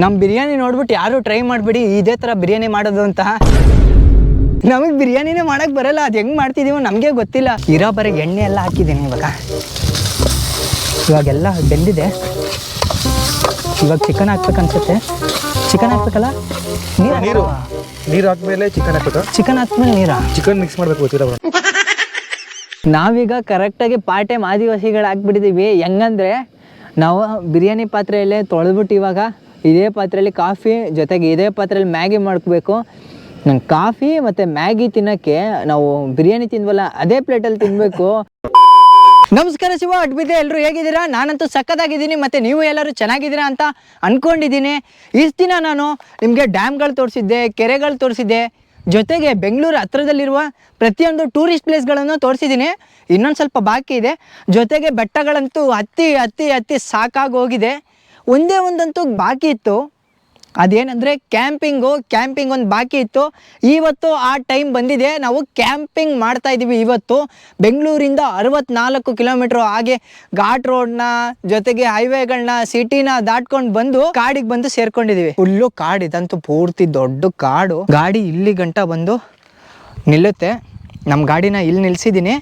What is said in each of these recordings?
ನಮ್ಮ ಬಿರಿಯಾನಿ ನೋಡ್ಬಿಟ್ಟು ಯಾರು ಟ್ರೈ ಮಾಡಿಬಿಡಿ ಇದೇ ಥರ ಬಿರಿಯಾನಿ ಮಾಡೋದು ಅಂತ. ನಮಗೆ ಬಿರಿಯಾನಿನೇ ಮಾಡಕ್ಕೆ ಬರಲ್ಲ ಅದು ಹೆಂಗೆ ಮಾಡ್ತಿದ್ದೀವೋ ನಮಗೆ ಗೊತ್ತಿಲ್ಲ. ಇರೋ ಬರೋ ಎಣ್ಣೆ ಎಲ್ಲ ಹಾಕಿದ್ದೀನಿ ಇವಾಗ. ಇವಾಗೆಲ್ಲ ಬೆಂದಿದೆ. ಇವಾಗ ಚಿಕನ್ ಹಾಕ್ಬೇಕು ಅನ್ಸುತ್ತೆ. ಚಿಕನ್ ಹಾಕ್ಬೇಕಲ್ಲ? ನೀರು ನೀರು. ನೀರು ಹಾಕ್ಮೇಲೆ ಚಿಕನ್ ಹಾಕ್ಬೇಕು. ಚಿಕನ್ ಹಾಕ್ಮೇಲೆ ನೀರಾ? ಚಿಕನ್ ಮಿಕ್ಸ್ ಮಾಡಬೇಕು ಗೊತ್ತಿಲ್ಲ. ನಾವೀಗ ಕರೆಕ್ಟಾಗಿ ಪಾರ್ಟ್ ಟೈಮ್ ಆದಿವಾಸಿಗಳು ಹಾಕ್ಬಿಟ್ಟಿದ್ದೀವಿ ಹೆಂಗಂದ್ರೆ ನಾವು ಬಿರಿಯಾನಿ ಪಾತ್ರೆಯಲ್ಲೇ ತೊಳೆದ್ಬಿಟ್ಟು ಇವಾಗ ಇದೇ ಪಾತ್ರೆಯಲ್ಲಿ ಕಾಫಿ ಜೊತೆಗೆ ಇದೇ ಪಾತ್ರೆಯಲ್ಲಿ ಮ್ಯಾಗಿ ಮಾಡ್ಕೋಬೇಕು ನಂಗೆ ಕಾಫಿ ಮತ್ತು ಮ್ಯಾಗಿ ತಿನ್ನೋಕ್ಕೆ ನಾವು ಬಿರಿಯಾನಿ ತಿಂದ್ವಲ್ಲ, ಅದೇ ಪ್ಲೇಟಲ್ಲಿ ತಿನ್ನಬೇಕು ನಮಸ್ಕಾರ ಶಿವ ಅಡ್ಬಿದ್ದೆ ಎಲ್ಲರೂ ಹೇಗಿದ್ದೀರಾ? ನಾನಂತೂ ಸಕ್ಕದಾಗಿದ್ದೀನಿ ಮತ್ತು ನೀವು ಎಲ್ಲರೂ ಚೆನ್ನಾಗಿದ್ದೀರಾ ಅಂತ ಅಂದ್ಕೊಂಡಿದ್ದೀನಿ ಇಷ್ಟು ದಿನ ನಾನು ನಿಮಗೆ ಡ್ಯಾಮ್ಗಳು ತೋರಿಸಿದ್ದೆ, ಕೆರೆಗಳು ತೋರಿಸಿದ್ದೆ. ಜೊತೆಗೆ ಬೆಂಗಳೂರು ಹತ್ರದಲ್ಲಿರುವ ಪ್ರತಿಯೊಂದು ಟೂರಿಸ್ಟ್ ಪ್ಲೇಸ್ಗಳನ್ನು ತೋರಿಸಿದ್ದೀನಿ. ಇನ್ನೊಂದು ಸ್ವಲ್ಪ ಬಾಕಿ ಇದೆ. ಜೊತೆಗೆ ಬೆಟ್ಟಗಳಂತೂ ಹತ್ತಿ ಹತ್ತಿ ಹತ್ತಿ ಸಾಕಾಗಿ ಹೋಗಿದೆ. ಒಂದೇ ಒಂದಂತೂ ಬಾಕಿ ಇತ್ತು. ಅದೇನಂದರೆ ಕ್ಯಾಂಪಿಂಗು, ಕ್ಯಾಂಪಿಂಗ್ ಒಂದು ಬಾಕಿ ಇತ್ತು. ಇವತ್ತು ಆ ಟೈಮ್ ಬಂದಿದೆ. ನಾವು ಕ್ಯಾಂಪಿಂಗ್ ಮಾಡ್ತಾ ಇದ್ದೀವಿ ಇವತ್ತು. ಬೆಂಗಳೂರಿಂದ ಅರವತ್ನಾಲ್ಕು ಕಿಲೋಮೀಟ್ರ್ ಹಾಗೆ ಘಾಟ್ ರೋಡ್ನ ಜೊತೆಗೆ ಹೈವೇಗಳನ್ನ ಸಿಟಿನ ದಾಟ್ಕೊಂಡು ಬಂದು ಕಾಡಿಗೆ ಬಂದು ಸೇರ್ಕೊಂಡಿದ್ದೀವಿ ಫುಲ್ಲು ಕಾಡು ಇದಂತೂ ಪೂರ್ತಿ ದೊಡ್ಡ ಕಾಡು. ಗಾಡಿ ಇಲ್ಲಿ ಗಂಟ ಬಂದು ನಿಲ್ಲುತ್ತೆ. ನಮ್ಮ ಗಾಡಿನ ಇಲ್ಲಿ ನಿಲ್ಸಿದ್ದೀನಿ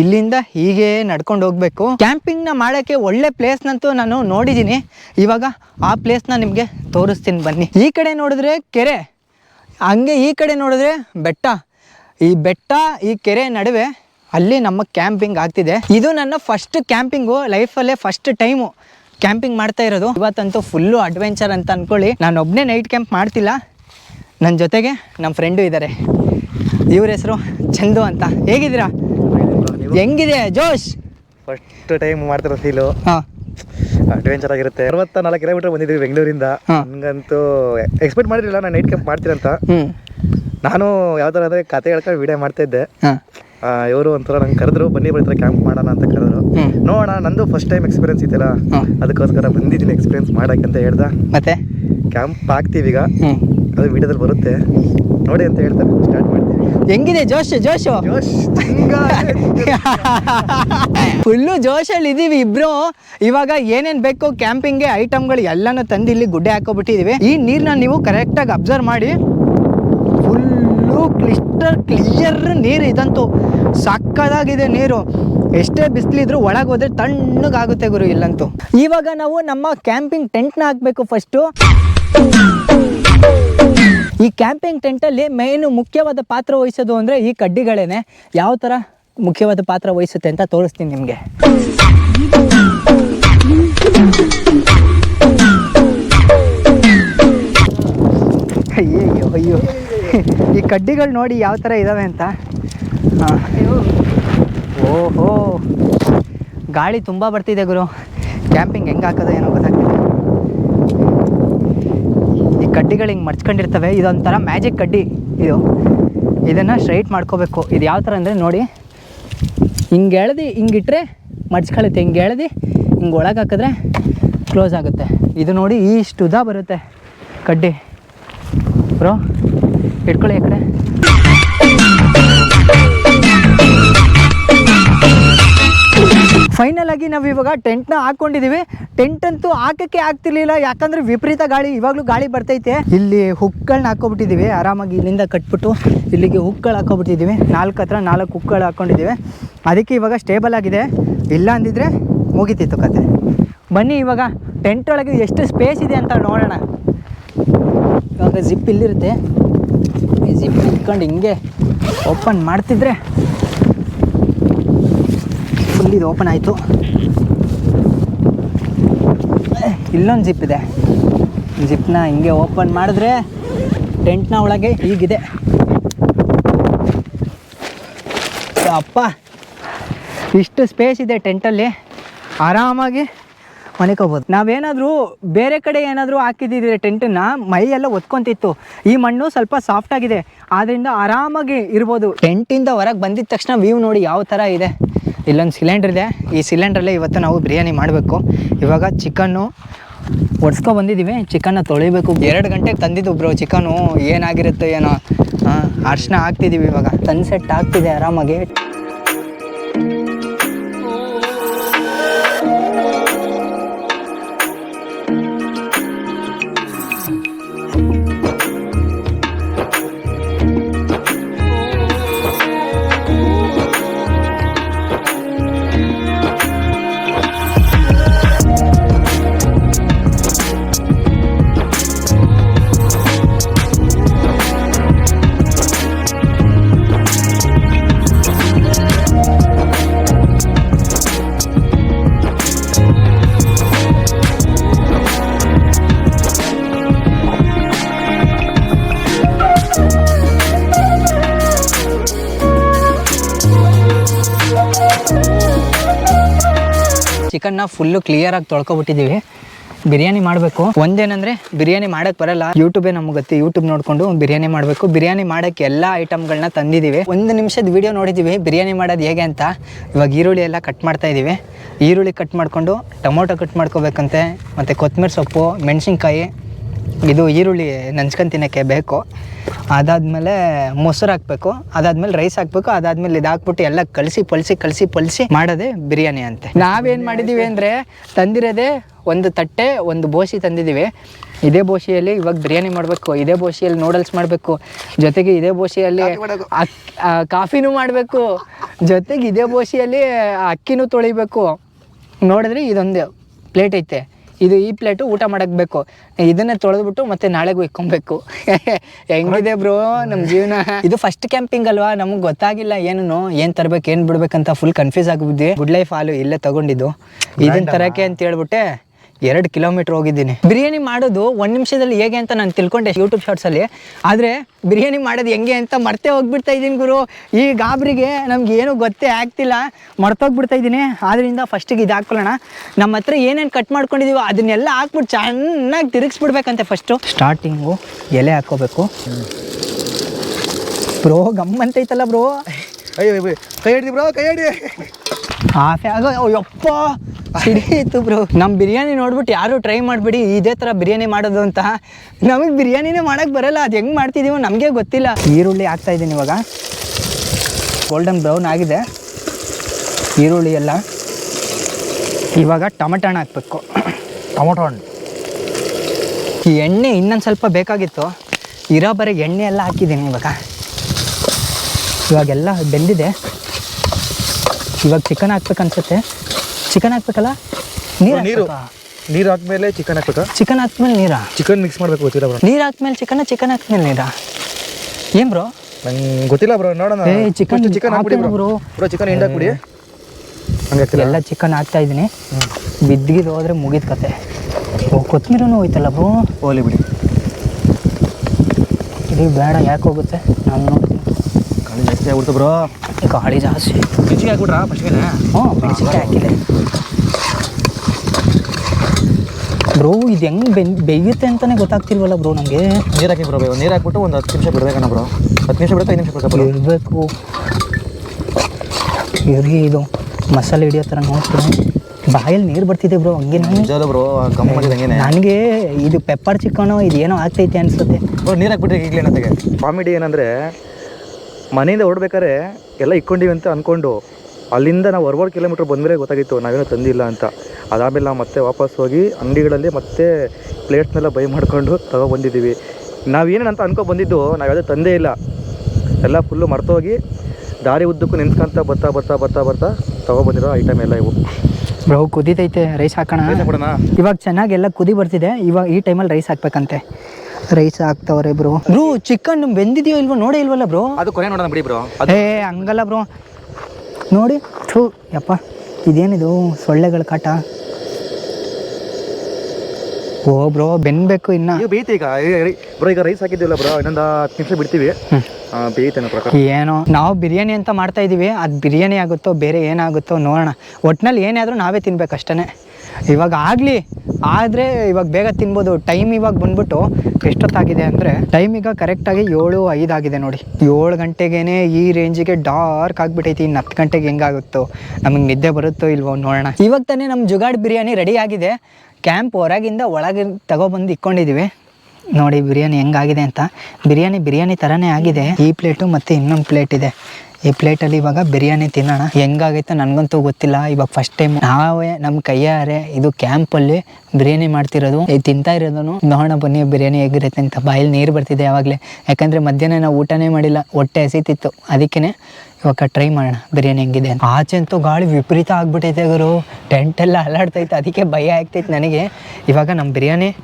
ಇಲ್ಲಿಂದ ಹೀಗೆ ನಡ್ಕೊಂಡು ಹೋಗ್ಬೇಕು. ಕ್ಯಾಂಪಿಂಗ್ನ ಮಾಡೋಕ್ಕೆ ಒಳ್ಳೆ ಪ್ಲೇಸ್ನಂತೂ ನಾನು ನೋಡಿದ್ದೀನಿ ಇವಾಗ ಆ ಪ್ಲೇಸ್ನ ನಿಮಗೆ ತೋರಿಸ್ತೀನಿ ಬನ್ನಿ. ಈ ಕಡೆ ನೋಡಿದ್ರೆ ಕೆರೆ. ಹಂಗೆ ಈ ಕಡೆ ನೋಡಿದ್ರೆ ಬೆಟ್ಟ. ಈ ಬೆಟ್ಟ, ಈ ಕೆರೆ ನಡುವೆ ಅಲ್ಲಿ ನಮ್ಮ ಕ್ಯಾಂಪಿಂಗ್ ಆಗ್ತಿದೆ. ಇದು ನನ್ನ ಫಸ್ಟ್ ಕ್ಯಾಂಪಿಂಗು, ಲೈಫಲ್ಲೇ ಫಸ್ಟ್ ಟೈಮು ಕ್ಯಾಂಪಿಂಗ್ ಮಾಡ್ತಾ ಇರೋದು. ಇವತ್ತಂತೂ ಫುಲ್ಲು ಅಡ್ವೆಂಚರ್ ಅಂತ ಅಂದ್ಕೊಳ್ಳಿ ನಾನು ಒಬ್ಬನೇ ನೈಟ್ ಕ್ಯಾಂಪ್ ಮಾಡ್ತಿಲ್ಲ. ನನ್ನ ಜೊತೆಗೆ ನಮ್ಮ ಫ್ರೆಂಡು ಇದ್ದಾರೆ ಇವ್ರ ಹೆಸರು ಚಂದು ಅಂತ. ಹೇಗಿದ್ದೀರಾ? ಹೆಂಗಿದೆ? ಜೋಶ್? ಫಸ್ಟ್ ಟೈಮ್ ಮಾಡ್ತಿರೋ ಫೀಲು ಹಾಂ. ಅಡ್ವೆಂಚರ್ ಆಗಿರುತ್ತೆ. ಅರವತ್ತ ನಾಲ್ಕು ಕಿಲೋಮೀಟರ್ ಬಂದಿದ್ದೀವಿ ಬೆಂಗಳೂರಿಂದ. ಹಂಗಂತೂ ನನಗಂತೂ ಎಕ್ಸ್ಪೆಕ್ಟ್ ಮಾಡಿರಲಿಲ್ಲ ನಾನು ನೈಟ್ ಕ್ಯಾಂಪ್ ಮಾಡ್ತೀರಂತ ನಾನು ಯಾವ ಥರ ಅಂದರೆ ಕತೆ ಹೇಳ್ಕೊಂಡು ವಿಡಿಯೋ ಮಾಡ್ತಾ ಇದ್ದೆ. ಇವರು ಒಂಥರ ನಂಗೆ ಕರೆದ್ರು ಬನ್ನಿ ಬರ್ತಾರೆ ಕ್ಯಾಂಪ್ ಮಾಡೋಣ ಅಂತ ಕರೆದ್ರು. ನೋಡೋಣ ನಂದು ಫಸ್ಟ್ ಟೈಮ್ ಎಕ್ಸ್ಪೀರಿಯನ್ಸ್ ಇತ್ತಲ್ಲ ಅದಕ್ಕೋಸ್ಕರ ಬಂದಿದ್ದೀನಿ ಎಕ್ಸ್ಪೀರಿಯನ್ಸ್ ಮಾಡೋಕ್ಕೆ ಅಂತ ಹೇಳ್ದ. ಮತ್ತೆ? ಕ್ಯಾಂಪ್ ಹಾಕ್ತೀವಿ ಈಗ. ಅದು ವಿಡಿಯೋದಲ್ಲಿ ಬರುತ್ತೆ. ನೋಡಿ ಅಂತ ಹೇಳ್ತಾರೆ ಸ್ಟಾರ್ಟ್ ಮಾಡ್ತೀವಿ ಹೆಂಗಿದೆ ಜೋಶ್ ಜೋಶು? ಜೋಶ್ ಫುಲ್ಲು ಜೋಶಲ್ಲಿ ಇದ್ದೀವಿ ಇಬ್ರು. ಇವಾಗ ಏನೇನು ಬೇಕು ಕ್ಯಾಂಪಿಂಗ್ಗೆ ಐಟಮ್ಗಳು ಎಲ್ಲಾನು ತಂದು ಇಲ್ಲಿ ಗುಡ್ಡೆ ಹಾಕೋಬಿಟ್ಟಿದೀವಿ. ಈ ನೀರನ್ನ ನೀವು ಕರೆಕ್ಟಾಗಿ ಅಬ್ಸರ್ವ್ ಮಾಡಿ. ಫುಲ್ಲು ಕ್ಲಿಸ್ಟರ್ ಕ್ಲಿಯರ್ ನೀರು ಇದಂತೂ. ಸಕ್ಕದಾಗಿದೆ ನೀರು. ಎಷ್ಟೇ ಬಿಸಿಲಿದ್ರು ಒಳಗೆ ಹೋದ್ರೆ ತಣ್ಣಗಾಗುತ್ತೆ ಗುರು ಇಲ್ಲಂತೂ. ಇವಾಗ ನಾವು ನಮ್ಮ ಕ್ಯಾಂಪಿಂಗ್ ಟೆಂಟ್ನ ಹಾಕಬೇಕು ಫಸ್ಟು ಈ ಕ್ಯಾಂಪಿಂಗ್ ಟೆಂಟಲ್ಲಿ ಮೇಯ್ನು ಮುಖ್ಯವಾದ ಪಾತ್ರ ವಹಿಸೋದು ಅಂದರೆ ಈ ಕಡ್ಡಿಗಳೇನೆ. ಯಾವ ಥರ ಮುಖ್ಯವಾದ ಪಾತ್ರ ವಹಿಸುತ್ತೆ ಅಂತ ತೋರಿಸ್ತೀನಿ ನಿಮಗೆ. ಅಯ್ಯೋ ಅಯ್ಯೋ. ಈ ಕಡ್ಡಿಗಳು ನೋಡಿ ಯಾವ ಥರ ಇದ್ದಾವೆ ಅಂತ. ಓಹೋ. ಗಾಳಿ ತುಂಬ ಬರ್ತಿದೆ ಗುರು. ಕ್ಯಾಂಪಿಂಗ್ ಹೆಂಗೆ ಹಾಕೋದು ಏನೋ ಗೊತ್ತಾಗ್ತಿದೆ ಕಡ್ಡಿಗಳು ಹಿಂಗೆ ಮರ್ಚ್ಕೊಂಡಿರ್ತವೆ, ಇದೊಂಥರ ಮ್ಯಾಜಿಕ್ ಕಡ್ಡಿ ಇದು. ಇದನ್ನು ಸ್ಟ್ರೈಟ್ ಮಾಡ್ಕೋಬೇಕು. ಇದು ಯಾವ ಥರ ಅಂದರೆ ನೋಡಿ, ಹಿಂಗೆ ಎಳ್ದು ಹಿಂಗಿಟ್ರೆ ಮಡ್ಚ್ಕೊಳ್ಳುತ್ತೆ ಹಿಂಗೆ ಎಳ್ದು, ಹಿಂಗೆ ಒಳಗೆ ಹಾಕಿದ್ರೆ ಕ್ಲೋಸ್ ಆಗುತ್ತೆ. ಇದು ನೋಡಿ ಇಷ್ಟು ಉದ ಬರುತ್ತೆ ಕಡ್ಡಿ. ಬ್ರೋ, ಇಟ್ಕೊಳ್ಳಿ ಈ ಕಡೆ. ಫೈನಲ್ ಆಗಿ ನಾವು ಇವಾಗ ಟೆಂಟ್ನ ಹಾಕೊಂಡಿದೀವಿ. ಟೆಂಟ್ ಅಂತೂ ಹಾಕಕ್ಕೆ ಆಗ್ತಿರ್ಲಿಲ್ಲ. ಯಾಕಂದ್ರೆ ವಿಪರೀತ ಗಾಳಿ, ಇವಾಗಲೂ ಗಾಳಿ ಬರ್ತೈತೆ. ಇಲ್ಲಿ ಹುಕ್ಗಳನ್ನ ಹಾಕೋಬಿಟ್ಟಿದೀವಿ ಆರಾಮಾಗಿ ಇಲ್ಲಿಂದ ಕಟ್ಬಿಟ್ಟು ಇಲ್ಲಿಗೆ ಹುಕ್ಗಳು ಹಾಕೋಬಿಟ್ಟಿದ್ದೀವಿ ನಾಲ್ಕು ಹತ್ರ ನಾಲ್ಕು ಹುಕ್ಗಳು ಹಾಕ್ಕೊಂಡಿದ್ದೀವಿ. ಅದಕ್ಕೆ ಇವಾಗ ಸ್ಟೇಬಲ್ ಆಗಿದೆ. ಇಲ್ಲ ಅಂದಿದ್ರೆ ಮುಗಿತಿತ್ತು ಕತೆ. ಬನ್ನಿ ಇವಾಗ ಟೆಂಟ್ ಒಳಗೆ ಎಷ್ಟು ಸ್ಪೇಸ್ ಇದೆ ಅಂತ ನೋಡೋಣ. ಇವಾಗ ಜಿಪ್ ಇಲ್ಲಿರುತ್ತೆ. ಈ ಜಿಪ್ ಇಟ್ಕೊಂಡು ಹಿಂಗೆ ಓಪನ್ ಮಾಡ್ತಿದ್ರೆ ಫುಲ್ ಇದು ಓಪನ್ ಆಯಿತು. ಇಲ್ಲೊಂದು ಜಿಪ್ ಇದೆ. ಜಿಪ್ನ ಹಿಂಗೆ ಓಪನ್ ಮಾಡಿದ್ರೆ ಟೆಂಟ್ನ ಒಳಗೆ ಹೀಗಿದೆ. ಅಪ್ಪ, ಇಷ್ಟು ಸ್ಪೇಸ್ ಇದೆ ಟೆಂಟಲ್ಲಿ ಆರಾಮಾಗಿ ಮನಿಕೋಬೋದು. ನಾವೇನಾದರೂ ಬೇರೆ ಕಡೆ ಏನಾದರೂ ಹಾಕಿದ್ದಿದ್ರೆ ಮೈ ಮೈಯೆಲ್ಲ ಒತ್ಕೊಂತಿತ್ತು. ಈ ಮಣ್ಣು ಸ್ವಲ್ಪ ಸಾಫ್ಟ್ ಆಗಿದೆ. ಆದ್ದರಿಂದ ಆರಾಮಾಗಿ ಇರ್ಬೋದು. ಟೆಂಟಿಂದ ಹೊರಗೆ ಬಂದಿದ ತಕ್ಷಣ ವ್ಯೂ ನೋಡಿ ಯಾವ ಥರ ಇದೆ. ಇಲ್ಲೊಂದು ಸಿಲಿಂಡ್ರ್ ಇದೆ. ಈ ಸಿಲಿಂಡ್ರಲ್ಲೇ ಇವತ್ತು ನಾವು ಬಿರಿಯಾನಿ ಮಾಡಬೇಕು. ಇವಾಗ ಚಿಕನ್ನು ಒಡ್ಸ್ಕೊ ಬಂದಿದ್ದೀವಿ ಚಿಕನ್ನ ತೊಳಿಬೇಕು ಎರಡು ಗಂಟೆಗೆ ತಂದಿದ್ದು ಬ್ರೋ ಚಿಕನು ಏನಾಗಿರುತ್ತೆ ಏನೋ. ಅರ್ಶಿನ ಹಾಕ್ತಿದ್ದೀವಿ ಇವಾಗ. ಸನ್ಸೆಟ್ ಆಗ್ತಿದೆ ಆರಾಮಾಗಿ. ಚಿಕನ್ನ ಫುಲ್ಲು ಕ್ಲಿಯರಾಗಿ ತೊಳ್ಕೊಬಿಟ್ಟಿದ್ದೀವಿ ಬಿರಿಯಾನಿ ಮಾಡಬೇಕು. ಒಂದೇನಂದರೆ, ಬಿರಿಯಾನಿ ಮಾಡೋಕ್ಕೆ ಬರಲ್ಲ. ಯೂಟ್ಯೂಬೇ ನಮ್ಗೆ ಗೊತ್ತಿ ಯೂಟ್ಯೂಬ್ ನೋಡಿಕೊಂಡು ಬಿರಿಯಾನಿ ಮಾಡಬೇಕು. ಬಿರಿಯಾನಿ ಮಾಡೋಕ್ಕೆ ಎಲ್ಲ ಐಟಮ್ಗಳನ್ನ ತಂದಿದ್ದೀವಿ ಒಂದು ನಿಮಿಷದ ವಿಡಿಯೋ ನೋಡಿದ್ದೀವಿ ಬಿರಿಯಾನಿ ಮಾಡೋದು ಹೇಗೆ ಅಂತ. ಇವಾಗ ಈರುಳ್ಳಿ ಎಲ್ಲ ಕಟ್ ಮಾಡ್ತಾ ಇದ್ದೀವಿ ಈರುಳ್ಳಿ ಕಟ್ ಮಾಡಿಕೊಂಡು ಟೊಮೊಟೊ ಕಟ್ ಮಾಡ್ಕೋಬೇಕಂತೆ. ಮತ್ತು ಕೊತ್ತಂಬರಿ ಸೊಪ್ಪು, ಮೆಣಸಿನ್ಕಾಯಿ ಇದು ಈರುಳ್ಳಿ ನೆಂಚ್ಕೊಂಡು ತಿನ್ನೋಕ್ಕೆ ಬೇಕು. ಅದಾದಮೇಲೆ ಮೊಸರು ಹಾಕಬೇಕು. ಅದಾದ್ಮೇಲೆ ರೈಸ್ ಹಾಕಬೇಕು. ಅದಾದ್ಮೇಲೆ ಇದು ಹಾಕ್ಬಿಟ್ಟು ಎಲ್ಲ ಕಲಸಿ ಪಲಸಿ ಕಲಸಿ ಪಲಸಿ ಮಾಡೋದೇ ಬಿರಿಯಾನಿ ಅಂತೆ. ನಾವೇನು ಮಾಡಿದ್ದೀವಿ ಅಂದರೆ ತಂದಿರೋದೇ ಒಂದು ತಟ್ಟೆ ಒಂದು ಬೋಸಿ ತಂದಿದ್ದೀವಿ ಇದೇ ಬೋಸಿಯಲ್ಲಿ ಇವಾಗ ಬಿರಿಯಾನಿ ಮಾಡಬೇಕು ಇದೇ ಬೋಸಿಯಲ್ಲಿ ನೂಡಲ್ಸ್ ಮಾಡಬೇಕು ಜೊತೆಗೆ ಇದೇ ಬೋಸಿಯಲ್ಲಿ ಕಾಫಿನೂ ಮಾಡಬೇಕು ಜೊತೆಗೆ ಇದೇ ಬೋಸಿಯಲ್ಲಿ ಅಕ್ಕಿನೂ ತೊಳಿಬೇಕು. ನೋಡಿದ್ರೆ ಇದೊಂದು ಪ್ಲೇಟ್ ಐತೆ. ಇದು ಈ ಪ್ಲೇಟು ಊಟ ಮಾಡಕ್ಕೆ ಬೇಕು. ಇದನ್ನೇ ತೊಳೆದ್ಬಿಟ್ಟು ಮತ್ತೆ ನಾಳೆಗೂ ಇಕ್ಕೊಬೇಕು ಹೆಂಗಿದೆ ಬ್ರೋ ನಮ್ಮ ಜೀವನ? ಇದು ಫಸ್ಟ್ ಕ್ಯಾಂಪಿಂಗ್ ಅಲ್ವಾ? ನಮಗೆ ಗೊತ್ತಾಗಿಲ್ಲ ಏನೂ ಏನು ತರ್ಬೇಕು ಏನು ಬಿಡ್ಬೇಕಂತ ಫುಲ್ ಕನ್ಫ್ಯೂಸ್ ಆಗಿಬಿದ್ವಿ ಗುಡ್ ಲೈಫ್ ಹಾಲು ಇಲ್ಲೇ ತಗೊಂಡಿದ್ದು. ಇದನ್ನ ತರಕ್ಕೆ ಅಂತ ಹೇಳ್ಬಿಟ್ಟೆ. ಎರಡು ಕಿಲೋಮೀಟ್ರ್ ಹೋಗಿದ್ದೀನಿ. ಬಿರಿಯಾನಿ ಮಾಡೋದು ಒಂದು ನಿಮಿಷದಲ್ಲಿ ಹೇಗೆ ಅಂತ ನಾನು ತಿಳ್ಕೊಂಡೆ ಯೂಟ್ಯೂಬ್ ಶಾರ್ಟ್ಸಲ್ಲಿ ಆದರೆ ಬಿರಿಯಾನಿ ಮಾಡೋದು ಹೆಂಗೆ ಅಂತ ಮರ್ತೇ ಹೋಗ್ಬಿಡ್ತಾ ಇದ್ದೀನಿ ಗುರು. ಈ ಗಾಬರಿಗೆ ನಮ್ಗೆ ಏನು ಗೊತ್ತೇ ಆಗ್ತಿಲ್ಲ. ಮರ್ತೋಗ್ಬಿಡ್ತಾ ಇದ್ದೀನಿ. ಆದ್ರಿಂದ ಫಸ್ಟಿಗೆ ಇದು ಹಾಕೊಳ್ಳೋಣ ನಮ್ಮ ಹತ್ರ ಏನೇನು ಕಟ್ ಮಾಡ್ಕೊಂಡಿದೀವ ಅದನ್ನೆಲ್ಲ ಹಾಕ್ಬಿಟ್ಟು ಚೆನ್ನಾಗಿ ತಿರುಗಿಸ್ಬಿಡ್ಬೇಕಂತೆ ಫಸ್ಟು ಸ್ಟಾರ್ಟಿಂಗು ಎಲೆ ಹಾಕೋಬೇಕು ಬ್ರೋ ಗಮ್ಮಂತೈತಲ್ಲ ಬ್ರೋ ಕೈ ಹಿಡಿದಿ ಬ್ರೋ ಕೈ ಹಿಡಿ ಆಫೆ ಆಗೋ ಯಪ್ಪ. ಸಿಡಿಯಿತು ಬ್ರೋ ನಮ್ಮ ಬಿರಿಯಾನಿ ನೋಡ್ಬಿಟ್ಟು ಯಾರು ಟ್ರೈ ಮಾಡಿಬಿಡಿ ಇದೇ ಥರ ಬಿರಿಯಾನಿ ಮಾಡೋದು ಅಂತ. ನಮಗೆ ಬಿರಿಯಾನಿನೇ ಮಾಡೋಕ್ಕೆ ಬರಲ್ಲ ಅದು ಹೆಂಗೆ ಮಾಡ್ತಿದ್ದೀವೋ ನಮಗೆ ಗೊತ್ತಿಲ್ಲ. ಈರುಳ್ಳಿ ಹಾಕ್ತಾ ಇದ್ದೀನಿ ಇವಾಗ. ಗೋಲ್ಡನ್ ಬ್ರೌನ್ ಆಗಿದೆ. ಈರುಳ್ಳಿ ಎಲ್ಲ. ಇವಾಗ ಟೊಮೆಟೊ ಹಣ್ಣು ಹಾಕಬೇಕು. ಟೊಮೊಟೊ ಹಣ್ಣು. ಈ ಎಣ್ಣೆ ಇನ್ನೊಂದು ಸ್ವಲ್ಪ ಬೇಕಾಗಿತ್ತು. ಇರೋ ಬರೀ ಎಣ್ಣೆ ಎಲ್ಲ ಹಾಕಿದ್ದೀನಿ ಇವಾಗ. ಇವಾಗೆಲ್ಲ ಬೆಂದಿದೆ. ಇವಾಗ ಚಿಕನ್ ಹಾಕ್ಬೇಕು ಅನ್ಸುತ್ತೆ ಚಿಕನ್ ಹಾಕ್ಬೇಕಲ್ಲ? ನೀರು ನೀರು. ನೀರು ಹಾಕ್ಮೇಲೆ ಚಿಕನ್ ಹಾಕ್ಬೇಕಾ? ಚಿಕನ್ ಹಾಕ್ಮೇಲೆ ನೀರಾ? ಚಿಕನ್ ಮಿಕ್ಸ್ ಮಾಡ್ಬೇಕು ಗೊತ್ತಿಲ್ಲ ಬ್ರೋ ನೀರು ಹಾಕ್ಮೇಲೆ ಚಿಕನ್ ಚಿಕನ್ ಹಾಕ್ಮೇಲೆ ನೀರಾ? ಏನ್ ಬ್ರೋ ನಂಗೆ ಗೊತ್ತಿಲ್ಲ ಬ್ರೋ ನೋಡೋಣ. ಏ, chicken ಚಿಕನ್ ಹಾಕ್ಬಿಡಿ ಬ್ರೋ bro. ಬ್ರೋ ಚಿಕನ್ ಹಿಂಡ್ ಹಾಕ್ಬಿಡಿ. ಹಂಗೆ ಎಲ್ಲ ಚಿಕನ್ ಹಾಕ್ತಾ ಇದ್ದೀನಿ. ಬಿದ್ದಿದ್ದು ಹೋದ್ರೆ ಮುಗಿದ ಕತೆ. ಓ ಕೊತ್ತಂಬರಿನೂ ಹೋಯ್ತಲ್ಲ ಬ್ರೋ ಹೋಲಿ ಬಿಡಿ. ಇದು ಬೇಡ ಯಾಕೆ ಹೋಗುತ್ತೆ? ನಾನು ನೋಡ್ತೀನಿ. ಖಾಲಿ ಜಾಸ್ತಿ ಆಗ್ಬಿಡ್ತು ಬ್ರೋ ಗಾಳಿ ಜಾಸ್ತಿ. ಮೆಣಸಿಗೆ ಹಾಕ್ಬಿಟ್ರ? ಫಸ್ಟ್ಗೆ ಹ್ಞೂ ಮೆಣಸಿನ್ಕಾಯಿ ಹಾಕಿದೆ. ಬ್ರೋ ಇದು ಹೆಂಗೆ ಬೆನ್ ಬೇಯುತ್ತೆ ಅಂತಲೇ ಗೊತ್ತಾಗ್ತಿಲ್ವಲ್ಲ ಬ್ರೋ ನನಗೆ ನೀರು ಹಾಕಿ ಬ್ರೋ ನೀರು ಹಾಕ್ಬಿಟ್ಟು ಒಂದು ಹತ್ತು ನಿಮಿಷ ಬಿಡಬೇಕಣ್ಣ ಬ್ರೋ? ಹತ್ತು ನಿಮಿಷ ಬಿಡುತ್ತೆ ಐದು ನಿಮಿಷ ಬಿಡುತ್ತೆ ಇರಬೇಕು. ಇರಿ ಇದು ಮಸಾಲೆ ಹಿಡಿಯೋ ಥರ ನೋಡ್ತೀನಿ ಬಾಯಲ್ಲಿ ನೀರು ಬರ್ತಿದೆ ಬ್ರೋ ಹಂಗೆ ನಿಜವಾದ ಬ್ರೋ ಹಂಗೇನೆ ನನಗೆ ಇದು ಪೆಪ್ಪರ್ ಚಿಕನು ಇದು ಏನೋ ಆಗ್ತೈತೆ ಅನಿಸುತ್ತೆ. ಬ್ರೋ ನೀರು ಹಾಕ್ಬಿಟ್ರೆ ಈಗಲೇ ನನಗೆ ಕಾಮಿಡಿ ಏನಂದರೆ ಮನೆಯಿಂದ ಹೊರಡ್ಬೇಕಾದ್ರೆ ಎಲ್ಲ ಇಕ್ಕೊಂಡಿವಿ ಅಂತ ಅಂದ್ಕೊಂಡು ಅಲ್ಲಿಂದ ನಾವು ಅರವತ್ತು ಕಿಲೋಮೀಟ್ರ್ ಬಂದರೆ ಗೊತ್ತಾಗಿತ್ತು ನಾವೇನೋ ತಂದಿಲ್ಲ ಅಂತ. ಅದಾದಮೇಲೆ ನಾವು ಮತ್ತೆ ವಾಪಸ್ ಹೋಗಿ ಅಂಗಡಿಗಳಲ್ಲಿ ಮತ್ತೆ ಪ್ಲೇಟ್ಸ್ನೆಲ್ಲ ಬೈ ಮಾಡಿಕೊಂಡು ತಗೊಬಂದಿದ್ದೀವಿ ಅಂತ ಅನ್ಕೊ ಬಂದಿದ್ದು ನಾವು ಯಾವುದೇ ತಂದೇ ಇಲ್ಲ. ಎಲ್ಲ ಫುಲ್ಲು ಮರ್ತೋಗಿ ದಾರಿ ಉದ್ದಕ್ಕೂ ನಿಂತ್ಕೊಂತ ಬರ್ತಾ ಬರ್ತಾ ಬರ್ತಾ ಬರ್ತಾ ತಗೊಬಂದಿರೋ ಐಟಮ್ ಎಲ್ಲ ಇವು. ಬ್ರೋ ಕುದಿತೈತೆ ರೈಸ್ ಹಾಕೋಣ. ಇವಾಗ ಚೆನ್ನಾಗಿ ಎಲ್ಲ ಕುದಿ ಬರ್ತಿದೆ. ಇವಾಗ ಈ ಟೈಮಲ್ಲಿ ರೈಸ್ ಹಾಕ್ಬೇಕಂತೆ. ರೈಸ್ ಹಾಕ್ತವ್ರೆ ಬ್ರೋ. ಬ್ರೋ ಚಿಕನ್ ಬೆಂದಿದೆಯೋ ಇಲ್ವೋ ನೋಡೇ ಇಲ್ವಲ್ಲ ಬ್ರೋ? ಅದು ಕೊನೆ ನೋಡೋಣ ಬಿಡಿ ಬ್ರೋ. ಏ ಹಂಗಲ್ಲ ಬ್ರೋ. ನೋಡಿ ಥೂ ಯಪ್ಪ ಇದೇನಿದು? ಸೊಳ್ಳೆಗಳ ಕಾಟ. ಓ ಬ್ರೋ ಬೆನ್ಬೇಕು ಇನ್ನ. ಬೇಯ್ತು ಈಗ. ಬ್ರೋ ಈಗ ರೈಸ್ ಹಾಕಿದ್ದಿಲ್ಲ ಬ್ರೋ ಇನ್ನೊಂದು ಹತ್ತು ನಿಮಿಷ ಬಿಡ್ತೀವಿ. ಬೇಯ್ತೆ ಅನ್ನೋ ಪ್ರಕಾರ. ಏನೋ ನಾವು ಬಿರಿಯಾನಿ ಅಂತ ಮಾಡ್ತಾ ಇದೀವಿ. ಅದು ಬಿರಿಯಾನಿ ಆಗುತ್ತೋ ಬೇರೆ ಏನಾಗುತ್ತೋ ನೋಡೋಣ. ಒಟ್ನಲ್ಲಿ ಏನೇ ಆದರೂ ನಾವೇ ತಿನ್ಬೇಕು ಅಷ್ಟೇ ಇವಾಗ ಆಗಲಿ, ಆದರೆ ಇವಾಗ ಬೇಗ ತಿನ್ಬೋದು. ಟೈಮ್ ಇವಾಗ ಬಂದ್ಬಿಟ್ಟು ಎಷ್ಟೊತ್ತಾಗಿದೆ ಅಂದರೆ ಟೈಮ್ ಈಗ ಕರೆಕ್ಟಾಗಿ ಏಳು, ಐದು ಆಗಿದೆ ನೋಡಿ. ಏಳು ಗಂಟೆಗೇನೆ ಈ ರೇಂಜಿಗೆ ಡಾರ್ಕ್ ಆಗಿಬಿಟ್ಟೈತಿ ಇನ್ನು ಹತ್ತು ಗಂಟೆಗೆ ಹೆಂಗಾಗುತ್ತೋ? ನಮಗೆ ನಿದ್ದೆ ಬರುತ್ತೋ ಇಲ್ವೋ ನೋಡೋಣ. ಇವಾಗ ತಾನೇ ನಮ್ಮ ಜುಗಾಡ್ ಬಿರಿಯಾನಿ ರೆಡಿ ಆಗಿದೆ. ಕ್ಯಾಂಪ್ ಹೊರಗಿಂದ ಒಳಗೆ ತಗೊಬಂದು ಇಕ್ಕೊಂಡಿದ್ದೀವಿ ನೋಡಿ ಬಿರಿಯಾನಿ ಹೆಂಗಾಗಿದೆ ಅಂತ. ಬಿರಿಯಾನಿ ಬಿರಿಯಾನಿ ಥರನೇ ಆಗಿದೆ. ಈ ಪ್ಲೇಟು ಮತ್ತು ಇನ್ನೊಂದು ಪ್ಲೇಟ್ ಇದೆ. ಈ ಪ್ಲೇಟಲ್ಲಿ ಇವಾಗ ಬಿರಿಯಾನಿ ತಿನ್ನೋಣ. ಹೆಂಗಾಗೈತೆ ನನಗಂತೂ ಗೊತ್ತಿಲ್ಲ. ಇವಾಗ ಫಸ್ಟ್ ಟೈಮ್ ನಾವೇ ನಮ್ಮ ಕೈಯಾರೆ ಇದು ಕ್ಯಾಂಪಲ್ಲಿ ಬಿರಿಯಾನಿ ಮಾಡ್ತಿರೋದು. ಇದು ತಿಂತಾ ಇರೋದನ್ನು. ನೋಡೋಣ ಬನ್ನಿ ಬಿರಿಯಾನಿ ಹೇಗಿರುತ್ತೆ ಅಂತ. ಬಾಯಲ್ಲಿ ನೀರು ಬರ್ತಿದೆ ಯಾವಾಗಲೇ. ಯಾಕಂದರೆ ಮಧ್ಯಾಹ್ನ ನಾವು ಊಟನೇ ಮಾಡಿಲ್ಲ. ಹೊಟ್ಟೆ ಹಸಿತಿತ್ತು. ಅದಕ್ಕೇನೆ ಇವಾಗ ಟ್ರೈ ಮಾಡೋಣ. ಬಿರಿಯಾನಿ ಹೆಂಗಿದೆ ಆಚೆ ಅಂತೂ ಗಾಳಿ ವಿಪರೀತ ಆಗ್ಬಿಟ್ಟೈತೆ ಗುರು. ಟೆಂಟ್ ಎಲ್ಲ ಅಲ್ಲಾಡ್ತೈತೆ. ಅದಕ್ಕೆ ಭಯ ಆಗ್ತೈತೆ ನನಗೆ. ಇವಾಗ ನಮ್ಮ ಬಿರಿಯಾನಿ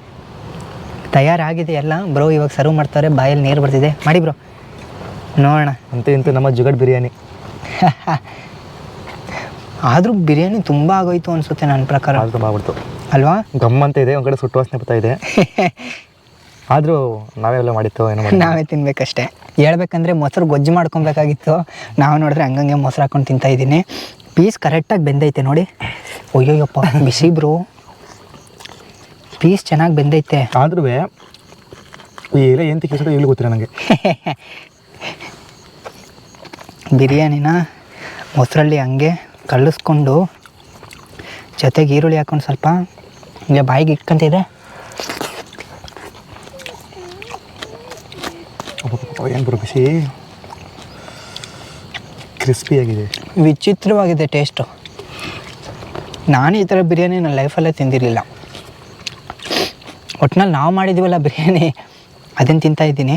ತಯಾರಾಗಿದೆ ಎಲ್ಲ. ಬ್ರೋ ಇವಾಗ ಸರ್ವ್ ಮಾಡ್ತಾರೆ. ಬಾಯಲ್ಲಿ ನೀರು ಬರ್ತಿದೆ. ಮಾಡಿ ಬ್ರೋ ನೋಡೋಣ. ಅಂತೂ ಇಂತೂ ನಮ್ಮ ಜುಗಡ್ ಬಿರಿಯಾನಿ. ಆದರೂ ಬಿರಿಯಾನಿ ತುಂಬ ಆಗೋಯ್ತು ಅನಿಸುತ್ತೆ ನನ್ನ ಪ್ರಕಾರ. ಅದು ತುಂಬ ಆಗ್ಬಿಡ್ತು. ಅಲ್ವಾ? ಗಮ್ ಅಂತ ಇದೆ ಒಂದು ಕಡೆ ಸುಟ್ಟು ವಾಸನೆ ಬರ್ತಾ ಇದೆ. ಆದರೂ ನಾವೆಲ್ಲ ಮಾಡಿತ್ತು ಏನೋ ಮಾಡಿ ನಾವೇ ತಿನ್ಬೇಕಷ್ಟೇ. ಹೇಳ್ಬೇಕಂದ್ರೆ ಮೊಸರು ಗೊಜ್ಜು ಮಾಡ್ಕೊಬೇಕಾಗಿತ್ತು. ನಾವು ನೋಡಿದ್ರೆ ಹಂಗಂಗೆ ಮೊಸರು ಹಾಕೊಂಡು ತಿಂತಾ ಇದ್ದೀನಿ. ಪೀಸ್ ಕರೆಕ್ಟಾಗಿ ಬೆಂದೈತೆ ನೋಡಿ. ಅಯ್ಯೋಯ್ಯಪ್ಪ ಬಿಸಿ ಬ್ರೋ. ಪೀಸ್ ಚೆನ್ನಾಗಿ ಬೆಂದೈತೆ. ಆದ್ರೂ ಈ ಎಲೆ ಏನು ತಿಕ್ಕಿಸೋದು ಈಗಲೂ ಗೊತ್ತಿಲ್ಲ ನನಗೆ ಬಿರಿಯಾನಿನ ಮೊಸರಲ್ಲಿ ಹಂಗೆ ಕಳಿಸ್ಕೊಂಡು ಜೊತೆಗೆ ಈರುಳ್ಳಿ ಹಾಕೊಂಡು ಸ್ವಲ್ಪ ಹಿಂಗೆ ಬಾಯಿಗೆ ಇಟ್ಕೊಂತಿದೆ ಏನು ಬರೋ ಕ್ರಿಸ್ಪಿ ಕ್ರಿಸ್ಪಿಯಾಗಿದೆ ವಿಚಿತ್ರವಾಗಿದೆ ಟೇಸ್ಟು ನಾನು ಈ ಥರ ಬಿರಿಯಾನಿ ನನ್ನ ಲೈಫಲ್ಲೇ ತಿಂದಿರಲಿಲ್ಲ. ಒಟ್ನಲ್ಲಿ ನಾವು ಮಾಡಿದ್ದೀವಲ್ಲ ಬಿರಿಯಾನಿ ಅದನ್ನು ತಿಂತಾ ಇದ್ದೀನಿ.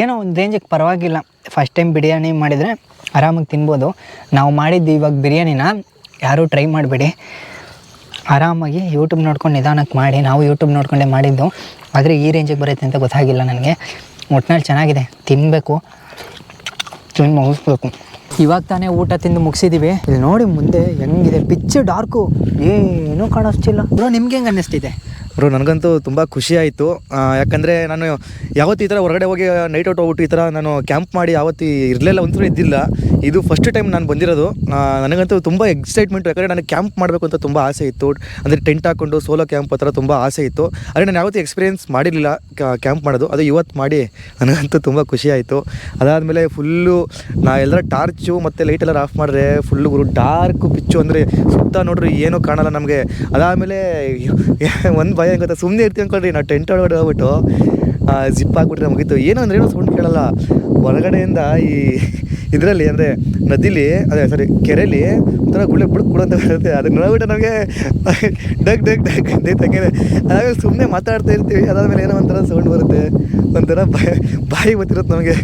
ಏನೋ ಒಂದು ರೇಂಜಿಗೆ ಪರವಾಗಿಲ್ಲ. ಫಸ್ಟ್ ಟೈಮ್ ಬಿರಿಯಾನಿ ಮಾಡಿದರೆ ಆರಾಮಾಗಿ ತಿನ್ಬೋದು. ನಾವು ಮಾಡಿದ್ದು ಇವಾಗ ಬಿರಿಯಾನಿನ ಯಾರೂ ಟ್ರೈ ಮಾಡಬೇಡಿ. ಆರಾಮಾಗಿ ಯೂಟ್ಯೂಬ್ ನೋಡ್ಕೊಂಡು ನಿಧಾನಕ್ಕೆ ಮಾಡಿ. ನಾವು ಯೂಟ್ಯೂಬ್ ನೋಡ್ಕೊಂಡೇ ಮಾಡಿದ್ದು. ಆದರೆ ಈ ರೇಂಜಿಗೆ ಬರುತ್ತೆ ಅಂತ ಗೊತ್ತಾಗಿಲ್ಲ ನನಗೆ. ಒಟ್ಟಿನಲ್ಲಿ ಚೆನ್ನಾಗಿದೆ. ತಿನ್ನಬೇಕು ತಿಂದು ಮುಗಿಸ್ಬೇಕು. ಇವಾಗ ತಾನೇ ಊಟ ತಿಂದು ಮುಗಿಸಿದ್ದೀವಿ ಇಲ್ಲಿ ನೋಡಿ ಮುಂದೆ ಹೆಂಗಿದೆ. ಪಿಚ್ಚು ಡಾರ್ಕು ಏನೂ ಕಾಣಿಸ್ತಿಲ್ಲ. ಬ್ರೋ ನಿಮ್ಗೆ ಹೆಂಗೆ ಅನ್ನಿಸ್ತಿದೆ? ಬ್ರೋ, ನನಗಂತೂ ತುಂಬ ಖುಷಿ ಆಯಿತು. ಯಾಕಂದರೆ ನಾನು ಯಾವತ್ತು ಈ ಥರ ಹೊರಗಡೆ ಹೋಗಿ ನೈಟ್ ಔಟ್ ಹೋಗ್ಬಿಟ್ಟು ಈ ಥರ ನಾನು ಕ್ಯಾಂಪ್ ಮಾಡಿ ಯಾವತ್ತು ಇರಲಿಲ್ಲ ಒಂಥರ ಇದ್ದಿಲ್ಲ. ಇದು ಫಸ್ಟ್ ಟೈಮ್ ನಾನು ಬಂದಿರೋದು. ನನಗಂತೂ ತುಂಬ ಎಕ್ಸೈಟ್ಮೆಂಟು ಯಾಕಂದರೆ ನನಗೆ ಕ್ಯಾಂಪ್ ಮಾಡಬೇಕು ಅಂತ ತುಂಬ ಆಸೆ ಇತ್ತು. ಅಂದರೆ ಟೆಂಟ್ ಹಾಕ್ಕೊಂಡು ಸೋಲೋ ಕ್ಯಾಂಪ್ ಆ ಥರ ತುಂಬ ಆಸೆ ಇತ್ತು. ಆದರೆ ನಾನು ಯಾವತ್ತೂ ಎಕ್ಸ್ಪೀರಿಯೆನ್ಸ್ ಮಾಡಿರಲಿಲ್ಲ ಕ್ಯಾಂಪ್ ಮಾಡೋದು. ಅದು ಇವತ್ತು ಮಾಡಿ ನನಗಂತೂ ತುಂಬ ಖುಷಿ ಆಯಿತು. ಅದಾದಮೇಲೆ ಫುಲ್ಲು ನಾ ಎಲ್ಲರ ಟಾರ್ಚು ಮತ್ತು ಲೈಟ್ ಎಲ್ಲ ಆಫ್ ಮಾಡಿದ್ರೆ ಫುಲ್ಲು ಗುರು ಡಾರ್ಕು ಪಿಚ್ಚು ಅಂದರೆ ಸುತ್ತ ನೋಡ್ರಿ ಏನೂ ಕಾಣಲ್ಲ ನಮಗೆ. ಅದಾದಮೇಲೆ ಒಂದು ಭಯ ಗೊತ್ತಾ ಸುಮ್ಮನೆ ಇರ್ತೀವಿ ಅಂದ್ಕೊಂಡ್ರಿ ನಾವು ಟೆಂಟ್ ಒಳಗಡೆ ಹೋಗ್ಬಿಟ್ಟು ಜಿಪ್ ಹಾಕ್ಬಿಟ್ರೆ ಮುಗೀತು. ಏನು ಅಂದ್ರೆ ಏನೋ ಸೌಂಡ್ ಕೇಳಲ್ಲ. ಹೊರಗಡೆಯಿಂದ ಈ ಇದರಲ್ಲಿ ಅಂದರೆ ನದಿಲಿ, ಅದೇ ಸಾರಿ ಕೆರೆಯಲ್ಲಿ ಒಂಥರ ಗುಳ್ಳೆ ಬುಡಕ್ ಕೂಡ ಅಂತ ಬರುತ್ತೆ. ಅದನ್ನ ನೋಡ್ಬಿಟ್ಟು ನಮಗೆ ಡಗ್ ಡಗ್ ಡಗ್ ತಂಗಿದೆ ಅದಾದ್ಮೇಲೆ ಸುಮ್ಮನೆ ಮಾತಾಡ್ತಾ ಇರ್ತೀವಿ. ಅದಾದಮೇಲೆ ಏನೋ ಒಂಥರ ಸೌಂಡ್ ಬರುತ್ತೆ. ಒಂಥರ ಬಾಯಿ ಬಾಯಿ ಗೊತ್ತಿರುತ್ತೆ ನಮಗೆ.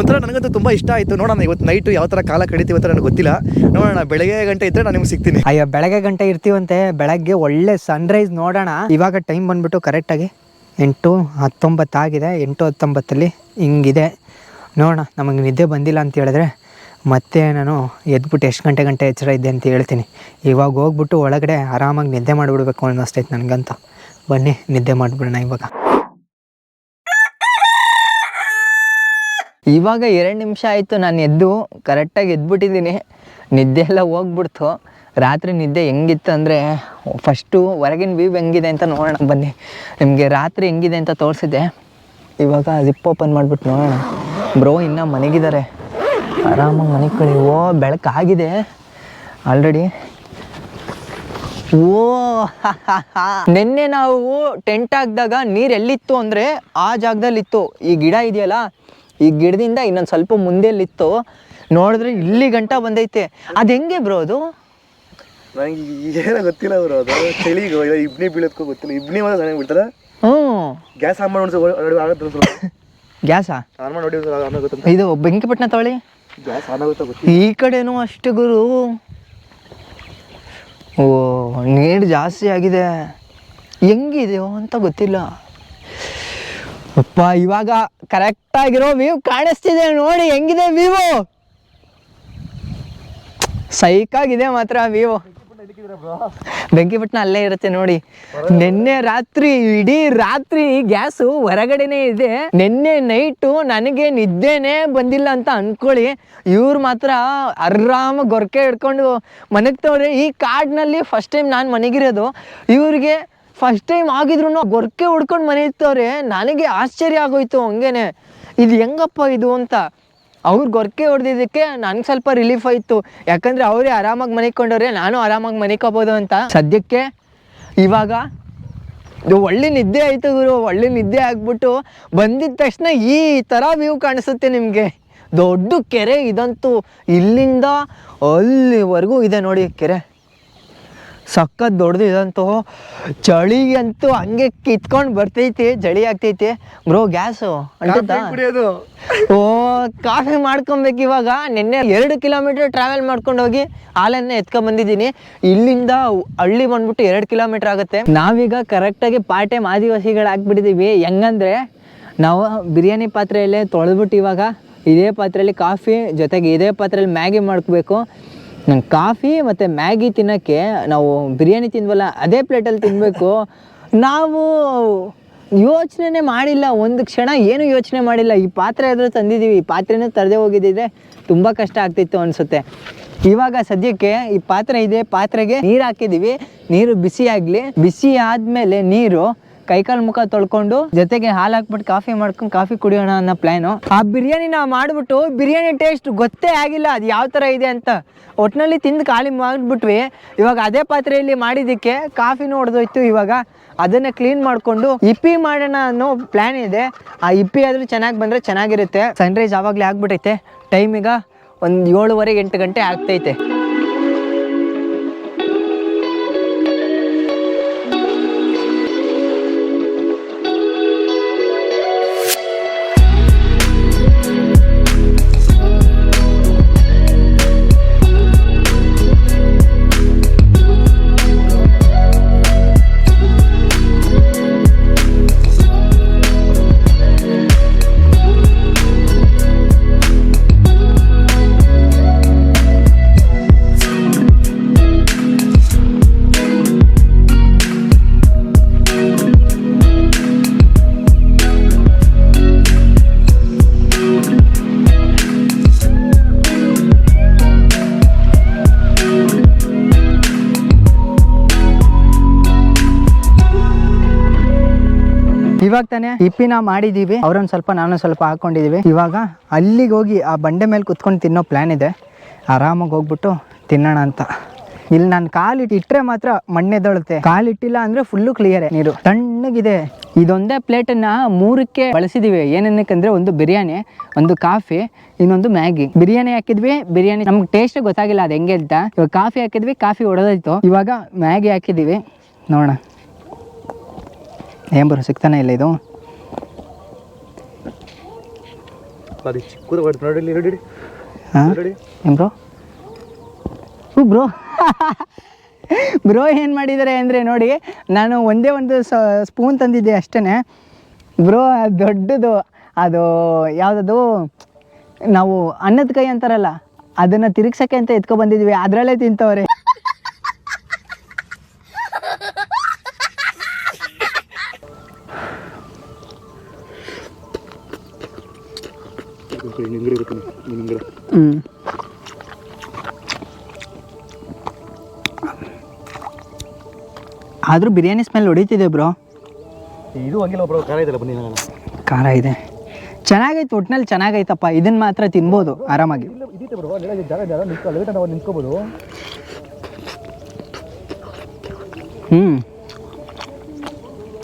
ಒಂಥರ ನನಗಂತೂ ತುಂಬ ಇಷ್ಟ ಆಯಿತು. ನೋಡೋಣ, ಇವತ್ತು ನೈಟು ಯಾವ ಥರ ಕಾಲ ಕಡಿತೀವಿ ಅಂತ ನನಗೆ ಗೊತ್ತಿಲ್ಲ. ನೋಡೋಣ, ಬೆಳಗ್ಗೆ ಗಂಟೆ ಇದ್ದರೆ ನಾನು ನಿಮ್ಗೆ ಸಿಗ್ತೀನಿ. ಅಯ್ಯೋ, ಬೆಳಗ್ಗೆ ಗಂಟೆ ಇರ್ತೀವಂತೆ. ಬೆಳಗ್ಗೆ ಒಳ್ಳೆ ಸನ್ರೈಸ್ ನೋಡೋಣ. ಇವಾಗ ಟೈಮ್ ಬಂದ್ಬಿಟ್ಟು ಕರೆಕ್ಟಾಗಿ ಎಂಟು ಹತ್ತೊಂಬತ್ತಾಗಿದೆ. ಎಂಟು ಹತ್ತೊಂಬತ್ತಲ್ಲಿ ಹಿಂಗಿದೆ. ನೋಡೋಣ, ನಮಗೆ ನಿದ್ದೆ ಬಂದಿಲ್ಲ ಅಂತ ಹೇಳಿದ್ರೆ ಮತ್ತೆ ನಾನು ಎದ್ಬಿಟ್ಟು ಎಷ್ಟು ಗಂಟೆ ಗಂಟೆ ಎಚ್ಚರ ಇದ್ದೆ ಅಂತ ಹೇಳ್ತೀನಿ. ಇವಾಗ ಹೋಗ್ಬಿಟ್ಟು ಒಳಗಡೆ ಆರಾಮಾಗಿ ನಿದ್ದೆ ಮಾಡಿಬಿಡ್ಬೇಕು ಅನ್ನಿಸ್ತೈತೆ ನನಗಂತ. ಬನ್ನಿ, ನಿದ್ದೆ ಮಾಡಿಬಿಡೋಣ ಇವಾಗ. ಇವಾಗ ಎರಡು ನಿಮಿಷ ಆಯಿತು ನಾನು ಎದ್ದು ಕರೆಕ್ಟಾಗಿ ಎದ್ಬಿಟ್ಟಿದ್ದೀನಿ. ನಿದ್ದೆ ಎಲ್ಲ ಹೋಗ್ಬಿಡ್ತು. ರಾತ್ರಿ ನಿದ್ದೆ ಹೆಂಗಿತ್ತು ಅಂದರೆ ಫಸ್ಟು ಹೊರಗಿನ ವ್ಯೂ ಹೆಂಗಿದೆ ಅಂತ ನೋಡೋಣ ಬನ್ನಿ. ನಿಮಗೆ ರಾತ್ರಿ ಹೆಂಗಿದೆ ಅಂತ ತೋರಿಸಿದ್ದೆ. ಇವಾಗ ಜಿಪ್ ಓಪನ್ ಮಾಡಿಬಿಟ್ಟು ನೋಡೋಣ. ಬ್ರೋ, ಇನ್ನೂ ಮನೆಗಿದ್ದಾರೆ ಆರಾಮಾಗಿ ಮನೆ ಕಳಿ ಓ ಬೆಳಕಾಗಿದೆ ಆಲ್ರೆಡಿ ಓ, ನಿನ್ನೆ ನಾವು ಟೆಂಟ್ ಹಾಕಿದಾಗ ನೀರು ಎಲ್ಲಿತ್ತು ಅಂದರೆ ಆ ಜಾಗದಲ್ಲಿತ್ತು ಈ ಗಿಡ ಇದೆಯಲ್ಲ, ಈ ಗಿಡದಿಂದ ಇನ್ನೊಂದು ಸ್ವಲ್ಪ ಮುಂದೆ ಮುಂದೆಲ್ಲಿತ್ತು ನೋಡಿದ್ರೆ ಇಲ್ಲಿ ಗಂಟ ಬಂದೈತೆ. ಅದು ಹೆಂಗೆ ಬ್ರೋ ಅದು? ನನಗೆ ಏನೋ ಗೊತ್ತಿಲ್ಲ ಬ್ರೋ ಅದು. ಚಳಿ ಇಬ್ನಿ ಬೀಳೋದಕ್ಕೂ ಗೊತ್ತಿಲ್ಲ. ಇಬ್ನಿ ಮಾತ್ರ ನನಗೆ ಬಿಡ್ತಾರೆ ಗ್ಯಾಸ್ ಆನ್ ಮಾಡಿ ಆಗುತ್ತೆ ಗ್ಯಾಸಾ? ಆನ್ ಮಾಡಿ ನೋಡಿ ಆನ್ ಆಗುತ್ತೆ ಇದು ಬೆಂಕಿಪಟ್ಟಣ ತಗೊಳ್ಳಿ ಗ್ಯಾಸ್ ಆನ್ ಆಗುತ್ತೆ ಗೊತ್ತಿಲ್ಲ. ಈ ಕಡೆನೂ ಅಷ್ಟು ಗುರು. ಓ ನೀರು ಜಾಸ್ತಿ ಆಗಿದೆ. ಹೆಂಗಿದೆಯೋ ಅಂತ ಗೊತ್ತಿಲ್ಲ. ಅಪ್ಪ ಇವಾಗ ಕರೆಕ್ಟ್ ಆಗಿರೋ ವ್ಯೂ ಕಾಣಿಸ್ತಿದೆ ನೋಡಿ ಹೆಂಗಿದೆ ವ್ಯೂ ಸೈಕಾಗಿದೆ ಮಾತ್ರ ವ್ಯೂ ಬೆಂಕಿಪಟ್ಟಣ ಅಲ್ಲೇ ಇರುತ್ತೆ ನೋಡಿ. ನಿನ್ನೆ ರಾತ್ರಿ, ಇಡೀ ರಾತ್ರಿ ಗ್ಯಾಸು ಹೊರಗಡೆನೆ ಇದೆ. ನಿನ್ನೆ ನೈಟು ನನಗೆ ನಿದ್ದೆನೆ ಬಂದಿಲ್ಲ ಅಂತ ಅನ್ಕೊಳ್ಳಿ. ಇವ್ರು ಮಾತ್ರ ಆರಾಮ ಗೊರಕೆ ಹಿಡ್ಕೊಂಡು ಮನಗ್ತವ್ರೆ ಈ ಕಾಡಿನಲ್ಲಿ ಫಸ್ಟ್ ಟೈಮ್ ನಾನು ಮನೆಗಿರೋದು. ಇವ್ರಿಗೆ ಫಸ್ಟ್ ಟೈಮ್ ಆಗಿದ್ರು ಗೊರಕೆ ಹುಡ್ಕೊಂಡು ಮನೆ ಇತ್ತವ್ರೆ ನನಗೆ ಆಶ್ಚರ್ಯ ಆಗೋಯ್ತು ಹಂಗೇನೆ. ಇದು ಹೆಂಗಪ್ಪ ಇದು ಅಂತ. ಅವ್ರು ಗೊರಕೆ ಹೊಡೆದಿದ್ದಕ್ಕೆ ನನಗೆ ಸ್ವಲ್ಪ ರಿಲೀಫ್ ಆಯಿತು. ಯಾಕಂದರೆ ಅವರೇ ಆರಾಮಾಗಿ ಮನಿಕೊಂಡವ್ರೆ ನಾನು ಆರಾಮಾಗಿ ಮನಿಕೋಬೋದು ಅಂತ. ಸದ್ಯಕ್ಕೆ ಇವಾಗ ಒಳ್ಳೆ ನಿದ್ದೆ ಆಯಿತು ಗುರು, ಒಳ್ಳೆ ನಿದ್ದೆ ಆಗ್ಬಿಟ್ಟು ಬಂದಿದ ತಕ್ಷಣ ಈ ಥರ ವ್ಯೂ ಕಾಣಿಸುತ್ತೆ ನಿಮಗೆ. ದೊಡ್ಡ ಕೆರೆ ಇದಂತೂ ಇಲ್ಲಿಂದ ಅಲ್ಲಿವರೆಗೂ ಇದೆ ನೋಡಿ ಕೆರೆ. ಸಖತ್ ದೊಡ್ಡದು ಇದಂತೂ ಚಳಿಗಂತೂ ಹಂಗೆ ಕಿತ್ಕೊಂಡು ಬರ್ತೈತಿ ಚಳಿ ಆಗ್ತೈತಿ. ಬ್ರೋ ಗ್ಯಾಸು ಕುಡಿಯೋದು. ಓ ಕಾಫಿ ಮಾಡ್ಕೊಬೇಕು ಇವಾಗ. ನಿನ್ನೆ ಎರಡು ಕಿಲೋಮೀಟರ್ ಟ್ರಾವೆಲ್ ಮಾಡ್ಕೊಂಡು ಹೋಗಿ ಹಾಲನ್ನೇ ಎತ್ಕೊಂಡ್ ಬಂದಿದ್ದೀನಿ. ಇಲ್ಲಿಂದ ಹಳ್ಳಿ ಬಂದ್ಬಿಟ್ಟು ಎರಡು ಕಿಲೋಮೀಟರ್ ಆಗುತ್ತೆ. ನಾವೀಗ ಕರೆಕ್ಟಾಗಿ ಪಾರ್ಟ್ ಟೈಮ್ ಆದಿವಾಸಿಗಳು ಹಾಕ್ಬಿಟ್ಟಿದ್ದೀವಿ ಹೆಂಗಂದ್ರೆ ನಾವು ಬಿರಿಯಾನಿ ಪಾತ್ರೆಯಲ್ಲೇ ತೊಳೆದ್ಬಿಟ್ಟು ಇವಾಗ ಇದೇ ಪಾತ್ರೆಯಲ್ಲಿ ಕಾಫಿ ಜೊತೆಗೆ ಇದೇ ಪಾತ್ರೆಯಲ್ಲಿ ಮ್ಯಾಗಿ ಮಾಡ್ಕೋಬೇಕು. ನಂಗೆ ಕಾಫಿ ಮತ್ತು ಮ್ಯಾಗಿ ತಿನ್ನೋಕ್ಕೆ ನಾವು ಬಿರಿಯಾನಿ ತಿಂದ್ವಲ್ಲ, ಅದೇ ಪ್ಲೇಟಲ್ಲಿ ತಿನ್ನಬೇಕು ನಾವು ಯೋಚನೆ ಮಾಡಿಲ್ಲ, ಒಂದು ಕ್ಷಣ ಏನು ಯೋಚನೆ ಮಾಡಿಲ್ಲ. ಈ ಪಾತ್ರೆ ಆದರೂ ತಂದಿದ್ದೀವಿ, ಈ ಪಾತ್ರೆನೂ ತರದೇ ಹೋಗಿದ್ದಿದ್ರೆ ತುಂಬ ಕಷ್ಟ ಆಗ್ತಿತ್ತು ಅನಿಸುತ್ತೆ. ಇವಾಗ ಸದ್ಯಕ್ಕೆ ಈ ಪಾತ್ರೆ ಇದೆ, ಪಾತ್ರೆಗೆ ನೀರು ಹಾಕಿದ್ದೀವಿ, ನೀರು ಬಿಸಿ ಆಗ್ಲಿ. ಬಿಸಿ ಆದಮೇಲೆ ನೀರು ಕೈಕಾಲು ಮುಖ ತೊಳ್ಕೊಂಡು ಜೊತೆಗೆ ಹಾಲು ಹಾಕ್ಬಿಟ್ಟು ಕಾಫಿ ಮಾಡ್ಕೊಂಡು ಕಾಫಿ ಕುಡಿಯೋಣ ಅನ್ನೋ ಪ್ಲ್ಯಾನು ಆ ಬಿರಿಯಾನಿ ನಾವು ಮಾಡಿಬಿಟ್ಟು ಬಿರಿಯಾನಿ ಟೇಸ್ಟ್ ಗೊತ್ತೇ ಆಗಿಲ್ಲ, ಅದು ಯಾವ ಥರ ಇದೆ ಅಂತ ಒಟ್ಟಿನಲ್ಲಿ ತಿಂದು ಖಾಲಿ ಮಾಡಿಬಿಟ್ವಿ. ಇವಾಗ ಅದೇ ಪಾತ್ರೆಯಲ್ಲಿ ಮಾಡಿದ್ದಕ್ಕೆ ಕಾಫಿನೂ ಹೊಡೆದೋಯ್ತು ಇವಾಗ ಅದನ್ನು ಕ್ಲೀನ್ ಮಾಡಿಕೊಂಡು ಇಪ್ಪಿ ಮಾಡೋಣ ಅನ್ನೋ ಪ್ಲ್ಯಾನ್ ಇದೆ. ಆ ಇಪ್ಪಿ ಆದರೂ ಚೆನ್ನಾಗಿ ಬಂದರೆ ಚೆನ್ನಾಗಿರುತ್ತೆ. ಸನ್ರೈಸ್ ಆವಾಗಲೇ ಆಗ್ಬಿಟ್ಟೈತೆ ಟೈಮ್ ಈಗ ಒಂದು ಏಳುವರೆ ಎಂಟು ಗಂಟೆ ಆಗ್ತೈತೆ. ಇವಾಗ ತಾನೇ ಇಪ್ಪಿನ ಮಾಡಿದೀವಿ. ಅವ್ರೊಂದು ಸ್ವಲ್ಪ ನಾನು ಸ್ವಲ್ಪ ಹಾಕೊಂಡಿದೀವಿ. ಇವಾಗ ಅಲ್ಲಿಗೆ ಹೋಗಿ ಆ ಬಂಡೆ ಮೇಲೆ ಕುತ್ಕೊಂಡು ತಿನ್ನೋ ಪ್ಲ್ಯಾನ್ ಇದೆ. ಆರಾಮಾಗಿ ಹೋಗ್ಬಿಟ್ಟು ತಿನ್ನೋಣ ಅಂತ. ಇಲ್ಲಿ ನಾನು ಕಾಲಿಟ್ಟು ಇಟ್ಟರೆ ಮಾತ್ರ ಮಣ್ಣೆದೊಳುತ್ತೆ ಕಾಲಿಟ್ಟಿಲ್ಲ ಅಂದ್ರೆ ಫುಲ್ಲು ಕ್ಲಿಯರ್ ನೀರು. ತಣ್ಣಗಿದೆ. ಇದೊಂದೇ ಪ್ಲೇಟನ್ನ ಮೂರಕ್ಕೆ ಬಳಸಿದೀವಿ. ಏನನ್ನಕ್ಕಂದ್ರೆ ಒಂದು ಬಿರಿಯಾನಿ, ಒಂದು ಕಾಫಿ, ಇನ್ನೊಂದು ಮ್ಯಾಗಿ. ಬಿರಿಯಾನಿ ಹಾಕಿದ್ವಿ. ಬಿರಿಯಾನಿ ನಮ್ಗೆ ಟೇಸ್ಟ್ ಗೊತ್ತಾಗಿಲ್ಲ ಅದು ಹೆಂಗೆ ಅಂತ. ಇವಾಗ ಕಾಫಿ ಹಾಕಿದ್ವಿ, ಕಾಫಿ ಹೊಡೆದೋಯ್ತು ಇವಾಗ ಮ್ಯಾಗಿ ಹಾಕಿದೀವಿ. ನೋಡೋಣ. ಏನ್ ಬರೋ ಸಿಗ್ತಾನೆ ಇಲ್ಲ ಇದು. ಅದು ಚಿಕ್ಕದು ಬರ್ತದೆ ನೋಡಿ ಇಲ್ಲಿ ನೋಡಿ ಹಾಂ? ಏನು ಬ್ರೋ ಹ್ಞೂ ಬ್ರೋ ಬ್ರೋ ಏನು ಮಾಡಿದ್ದಾರೆ ಅಂದರೆ ನೋಡಿ ನಾನು ಒಂದೇ ಒಂದು ಸ್ಪೂನ್ ತಂದಿದ್ದೆ ಅಷ್ಟೇ ಬ್ರೋ ದೊಡ್ಡದು. ಅದು ಯಾವುದದು? ನಾವು ಅನ್ನದ ಕೈ ಅಂತಾರಲ್ಲ ಅದನ್ನು ತಿರುಗ್ಸಕ್ಕೆ ಅಂತ ಎತ್ಕೊ ಬಂದಿದ್ವಿ. ಅದರಲ್ಲೇ ತಿಂತವ್ರೆ. ಇರುತ್ತೆ ಹ್ಞೂ ಆದರೂ ಬಿರಿಯಾನಿ ಸ್ಮೆಲ್ ಹೊಡಿತಿದೆ ಬ್ರೋ ಇದು ಹಂಗಿಲ್ಲ ಬ್ರೋ ಖಾರ ಇದೆಲ್ಲ ಬನ್ನಿ ನಾನು ಖಾರ ಇದೆ. ಚೆನ್ನಾಗೈತೆ ಒಟ್ನಲ್ಲಿ ಚೆನ್ನಾಗೈತಪ್ಪ. ಇದನ್ನ ಮಾತ್ರ ತಿನ್ಬೋದು ಆರಾಮಾಗಿ. ನಿಂತ್ಕೋಬೋದು. ಹ್ಞೂ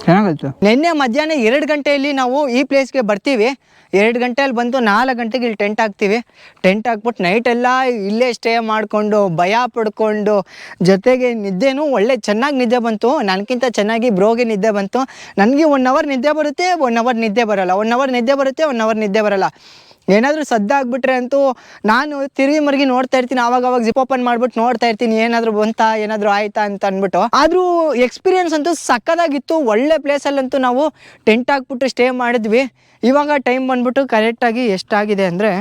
ಚೆನ್ನಾಗೈತು. ನಿನ್ನೆ ಮಧ್ಯಾಹ್ನ ಎರಡು ಗಂಟೆಯಲ್ಲಿ ನಾವು ಈ ಪ್ಲೇಸ್ಗೆ ಬರ್ತೀವಿ. ಎರಡು ಗಂಟೆಯಲ್ಲಿ ಬಂದು ನಾಲ್ಕು ಗಂಟೆಗೆ ಇಲ್ಲಿ ಟೆಂಟ್ ಹಾಕ್ತೀವಿ. ಟೆಂಟ್ ಹಾಕ್ಬಿಟ್ಟು ನೈಟೆಲ್ಲ ಇಲ್ಲೇ ಸ್ಟೇ ಮಾಡಿಕೊಂಡು, ಭಯ ಪಡ್ಕೊಂಡು, ಜೊತೆಗೆ ನಿದ್ದೆನೂ ಒಳ್ಳೆ ಚೆನ್ನಾಗಿ ನಿದ್ದೆ ಬಂತು. ನನಗಿಂತ ಚೆನ್ನಾಗಿ ಬ್ರೋಗೆ ನಿದ್ದೆ ಬಂತು. ನನಗೆ ಒನ್ ಅವರ್ ನಿದ್ದೆ ಬರುತ್ತೆ ಒನ್ ಅವರ್ ನಿದ್ದೆ ಬರೋಲ್ಲ. ಒನ್ ಅವರ್ ನಿದ್ದೆ ಬರುತ್ತೆ ಒನ್ ಅವರ್ ನಿದ್ದೆ ಬರಲ್ಲ. ಏನಾದರೂ ಸದ್ದಾಗ್ಬಿಟ್ರೆ ಅಂತೂ ನಾನು ತಿರುಗಿ ಮರ್ಗಿ ನೋಡ್ತಾ ಇರ್ತೀನಿ ಆವಾಗ ಅವಾಗ ಜಿಪ್ ಓಪನ್ ಮಾಡ್ಬಿಟ್ಟು ನೋಡ್ತಾ ಇರ್ತೀನಿ, ಏನಾದರೂ ಬಂತಾ, ಏನಾದರೂ ಆಯ್ತಾ ಅಂತ ಅಂದ್ಬಿಟ್ಟು. ಆದರೂ ಎಕ್ಸ್ಪೀರಿಯನ್ಸ್ ಅಂತೂ ಸಕ್ಕದಾಗಿತ್ತು ಒಳ್ಳೆ ಪ್ಲೇಸಲ್ಲಂತೂ ನಾವು ಟೆಂಟ್ ಹಾಕ್ಬಿಟ್ಟು ಸ್ಟೇ ಮಾಡಿದ್ವಿ. ಇವಾಗ ಟೈಮ್ ಬಂದ್ಬಿಟ್ಟು ಕರೆಕ್ಟಾಗಿ ಎಷ್ಟಾಗಿದೆ ಅಂದರೆ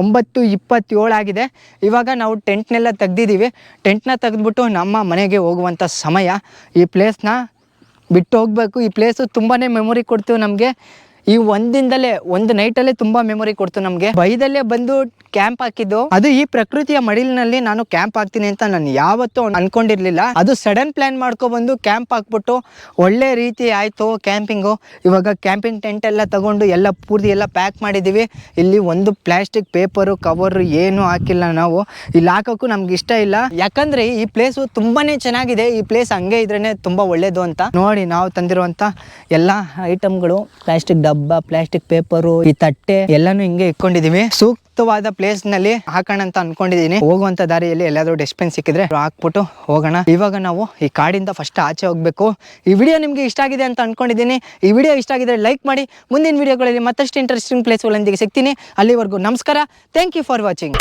ಒಂಬತ್ತು ಇಪ್ಪತ್ತೇಳು ಆಗಿದೆ. ಇವಾಗ ನಾವು ಟೆಂಟ್ನೆಲ್ಲ ತೆಗ್ದಿದ್ದೀವಿ. ಟೆಂಟ್ನ ತೆಗೆದ್ಬಿಟ್ಟು ನಮ್ಮ ಮನೆಗೆ ಹೋಗುವಂಥ ಸಮಯ. ಈ ಪ್ಲೇಸ್ನ ಬಿಟ್ಟು ಹೋಗಬೇಕು. ಈ ಪ್ಲೇಸು ತುಂಬಾ ಮೆಮೊರಿ ಕೊಡ್ತು ನಮಗೆ. ಈ ಒಂದಿಂದಲೇ ಒಂದು ನೈಟಲ್ಲೇ ತುಂಬಾ ಮೆಮೊರಿ ಕೊಡ್ತು ನಮಗೆ. ಬೈದಲ್ಲೇ ಬಂದು ಕ್ಯಾಂಪ್ ಹಾಕಿದ್ದು. ಅದು ಈ ಪ್ರಕೃತಿಯ ಮಡಿಲಿನಲ್ಲಿ ನಾನು ಕ್ಯಾಂಪ್ ಹಾಕ್ತೀನಿ ಅಂತ ನಾನು ಯಾವತ್ತೂ ಅನ್ಕೊಂಡಿರ್ಲಿಲ್ಲ. ಅದು ಸಡನ್ ಪ್ಲಾನ್ ಮಾಡ್ಕೊಬಂದು ಕ್ಯಾಂಪ್ ಹಾಕ್ಬಿಟ್ಟು ಒಳ್ಳೆ ರೀತಿ ಆಯ್ತು ಕ್ಯಾಂಪಿಂಗು ಇವಾಗ ಕ್ಯಾಂಪಿಂಗ್ ಟೆಂಟ್ ಎಲ್ಲ ತಗೊಂಡು ಎಲ್ಲ ಪೂರ್ತಿ ಎಲ್ಲ ಪ್ಯಾಕ್ ಮಾಡಿದ್ದೀವಿ ಇಲ್ಲಿ ಒಂದು ಪ್ಲಾಸ್ಟಿಕ್ ಪೇಪರು ಕವರು ಏನು ಹಾಕಿಲ್ಲ ನಾವು. ಇಲ್ಲಿ ಹಾಕೋಕ್ಕೂ ನಮ್ಗೆ ಇಷ್ಟ ಇಲ್ಲ. ಯಾಕಂದ್ರೆ ಈ ಪ್ಲೇಸು ತುಂಬಾನೇ ಚೆನ್ನಾಗಿದೆ. ಈ ಪ್ಲೇಸ್ ಹಂಗೆ ಇದ್ರೇನೆ ತುಂಬಾ ಒಳ್ಳೇದು ಅಂತ. ನೋಡಿ ನಾವು ತಂದಿರುವಂತ ಎಲ್ಲ ಐಟಮ್ಗಳು ಪ್ಲಾಸ್ಟಿಕ್ ಡಬ್ಬ ಪ್ಲಾಸ್ಟಿಕ್ ಪೇಪರು ಈ ತಟ್ಟೆ ಎಲ್ಲಾನು ಹಿಂಗೆ ಇಟ್ಕೊಂಡಿದೀವಿ. ಸೂಕ್ತವಾದ ಪ್ಲೇಸ್ನಲ್ಲಿ ಹಾಕೋಣ ಅಂತ ಅನ್ಕೊಂಡಿದೀನಿ. ಹೋಗುವಂತ ದಾರಿಯಲ್ಲಿ ಎಲ್ಲಾದ್ರೂ ಡಸ್ಟ್ಬಿನ್ ಸಿಕ್ಕಿದ್ರೆ ಹಾಕ್ಬಿಟ್ಟು ಹೋಗೋಣ. ಇವಾಗ ನಾವು ಈ ಕಾಡಿಂದ ಫಸ್ಟ್ ಆಚೆ ಹೋಗ್ಬೇಕು. ಈ ವಿಡಿಯೋ ನಿಮ್ಗೆ ಇಷ್ಟ ಆಗಿದೆ ಅಂತ ಅನ್ಕೊಂಡಿದ್ದೀನಿ ಈ ವಿಡಿಯೋ ಇಷ್ಟ ಆಗಿದ್ರೆ ಲೈಕ್ ಮಾಡಿ. ಮುಂದಿನ ವಿಡಿಯೋಗಳಲ್ಲಿ ಮತ್ತಷ್ಟು ಇಂಟ್ರೆಸ್ಟಿಂಗ್ ಪ್ಲೇಸ್ಗಳೊಂದಿಗೆ ಸಿಗ್ತೀನಿ. ಅಲ್ಲಿವರೆಗೂ ನಮಸ್ಕಾರ. Thank you for watching